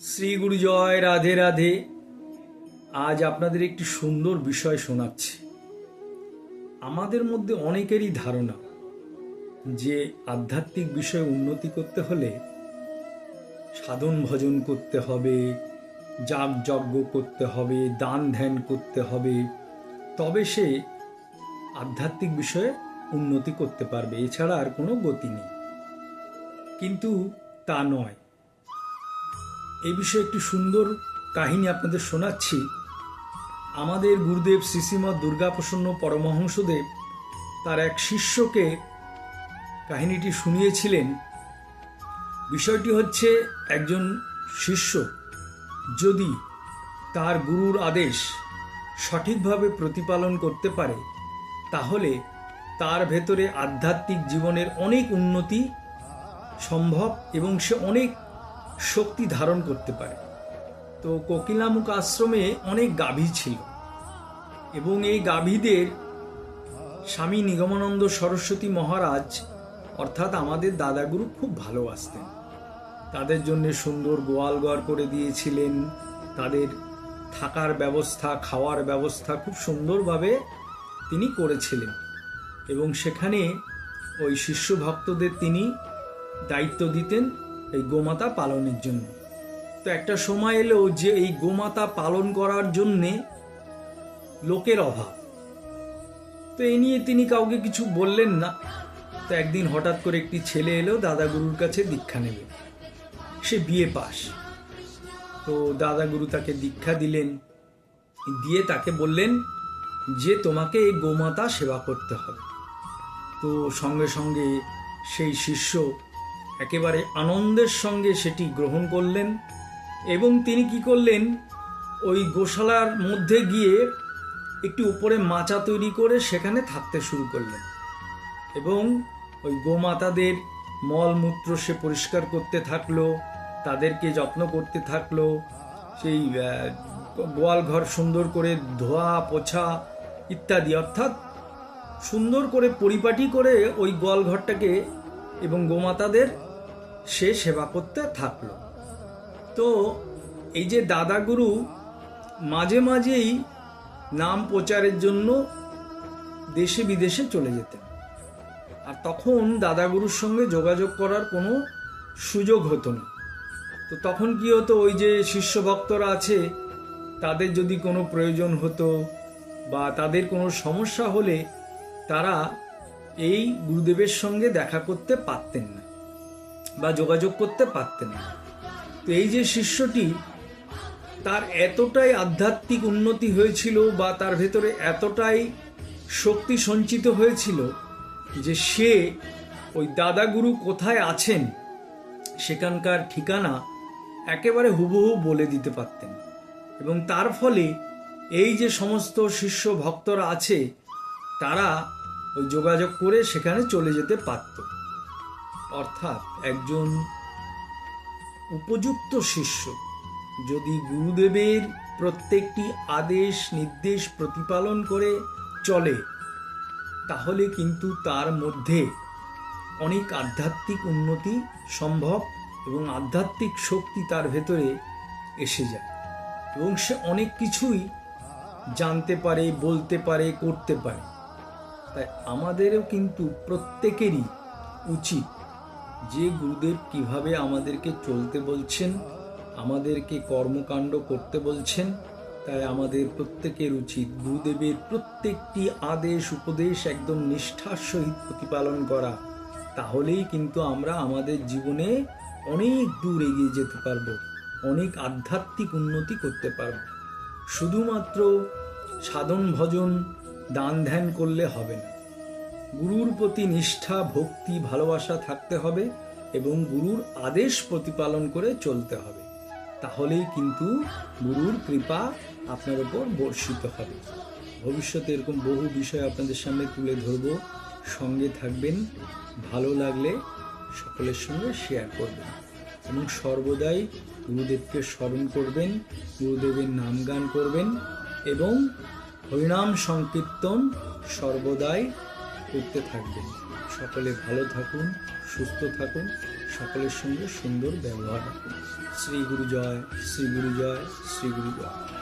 শ্রী গুরুজয় রাধে রাধে। আজ আপনাদের একটি সুন্দর বিষয় শোনাচ্ছি। আমাদের মধ্যে অনেকেরই ধারণা যে আধ্যাত্মিক বিষয়ে উন্নতি করতে হলে সাধন ভজন করতে হবে, যাগ যজ্ঞ করতে হবে, দান ধ্যান করতে হবে, তবে সে আধ্যাত্মিক বিষয়ে উন্নতি করতে পারবে, এছাড়া আর কোনো গতি নেই। কিন্তু তা নয়। এই বিষয়ে একটি সুন্দর কাহিনী আপনাদের শোনাচ্ছি। আমাদের গুরুদেব শ্রীশ্রীমৎ দুর্গাপ্রসন্ন পরমহংসদেব তার এক শিষ্যকে কাহিনীটি শুনিয়েছিলেন। বিষয়টি হচ্ছে একজন শিষ্য যদি তার গুরুর আদেশ সঠিকভাবে প্রতিপালন করতে পারে, তাহলে তার ভেতরে আধ্যাত্মিক জীবনের অনেক উন্নতি সম্ভব এবং সে অনেক শক্তি ধারণ করতে পারে। তো কোকিলামুখ আশ্রমে অনেক গাভী ছিল এবং এই গাভীদের স্বামী নিগমানন্দ সরস্বতী মহারাজ, অর্থাৎ আমাদের দাদাগুরু খুব ভালোবাসতেন তাদের জন্য সুন্দর গোয়াল গোয়ালঘর করে দিয়েছিলেন। তাদের থাকার ব্যবস্থা, খাওয়ার ব্যবস্থা খুব সুন্দরভাবে তিনি করেছিলেন এবং সেখানে ওই শিষ্য ভক্তদের তিনি দায়িত্ব দিতেন এই গোমাতা পালনের জন্য। তো একটা সময় এলো যে এই গোমাতা পালন করার জন্যে লোকের অভাব। তো এই নিয়ে তিনি কাউকে কিছু বললেন না। তো একদিন হঠাৎ করে একটি ছেলে এলো দাদাগুরুর কাছে দীক্ষা নেবে। সে বিয়ে পাস। তো দাদাগুরু তাকে দীক্ষা দিলেন। দিয়ে তাকে বললেন যে তোমাকে এই গোমাতা সেবা করতে হবে। তো সঙ্গে সঙ্গে সেই শিষ্য একেবারে আনন্দের সঙ্গে সেটি গ্রহণ করলেন এবং তিনি কি করলেন? ওই গোশালার মধ্যে গিয়ে একটি উপরে মাচা তৈরি করে সেখানে থাকতে শুরু করলেন এবং ওই গোমাতাদের মলমূত্র সে পরিষ্কার করতে থাকল, তাদেরকে যত্ন করতে থাকল, সেই গোয়াল ঘর সুন্দর করে ধোয়া, পোছা ইত্যাদি, অর্থাৎ সুন্দর করে পরিপাটি করে ওই গোয়াল ঘরটাকে এবং গোমাতাদের সে সেবা করতে থাকল। তো এই যে দাদাগুরু মাঝে মাঝেই নাম প্রচারের জন্য দেশে বিদেশে চলে যেতেন। আর তখন দাদাগুরুর সঙ্গে যোগাযোগ করার কোনো সুযোগ হতো না। তো তখন কি হতো, ওই যে শিষ্য ভক্তরা আছে, তাদের যদি কোনো প্রয়োজন হতো বা তাদের কোনো সমস্যা হলে তারা এই গুরুদেবের সঙ্গে দেখা করতে পারতেন না। বা যোগাযোগ করতে পারতেন না। তো এই যে শিষ্যটি, তার এতটাই আধ্যাত্মিক উন্নতি হয়েছিল বা তার ভেতরে এতটাই শক্তি সঞ্চিত হয়েছিল যে সে ওই দাদাগুরু কোথায় আছেন, সেখানকার ঠিকানা একেবারে হুবহু বলে দিতে পারতেন। এবং তার ফলে এই যে সমস্ত শিষ্য ভক্তরা আছে, তারা ওই যোগাযোগ করে সেখানে চলে যেতে পারত। অর্থাৎ একজন উপযুক্ত শিষ্য। যদি গুরুদেবের প্রত্যেকটি আদেশ, নির্দেশ প্রতিপালন করে চলে, তাহলে কিন্তু তার মধ্যে অনেক আধ্যাত্মিক উন্নতি সম্ভব এবং আধ্যাত্মিক শক্তি তার ভেতরে এসে যায় এবং সে অনেক কিছুই জানতে পারে, বলতে পারে, করতে পারে। তাই আমাদেরও কিন্তু প্রত্যেকেরই উচিত যে গুরুদেব কীভাবে আমাদেরকে চলতে বলছেন, আমাদেরকে কর্মকাণ্ড করতে বলছেন, তাই আমাদের প্রত্যেকের উচিত গুরুদেবের প্রত্যেকটি আদেশ, উপদেশ একদম নিষ্ঠার সহিত প্রতিপালন করা। তাহলেই কিন্তু আমরা আমাদের জীবনে অনেক দূর এগিয়ে যেতে পারব, অনেক আধ্যাত্মিক উন্নতি করতে পারব। শুধুমাত্র সাধন ভজন, দান ধ্যান করলে হবে না। গুরুর প্রতি নিষ্ঠা, ভক্তি, ভালোবাসা থাকতে হবে এবং গুরুর আদেশ প্রতিপালন করে চলতে হবে। তাহলেই কিন্তু গুরুর কৃপা আপনার উপর বর্ষিত হবে। ভবিষ্যতে এরকম বহু বিষয় আপনাদের সামনে তুলে ধরব। সঙ্গে থাকবেন, ভালো লাগলে সকলের সঙ্গে শেয়ার করবেন এবং সর্বদাই গুরুদেবকে স্মরণ করবেন, গুরুদেবের নাম গান করবেন এবং হরিনাম সংকীর্তন সর্বদাই করতে থাকবেন। সকলে ভালো থাকুন, সুস্থ থাকুন, সকলের সঙ্গে সুন্দর ব্যবহার রাখুন শ্রী গুরু জয়, শ্রী গুরু জয়, শ্রী গুরু জয়।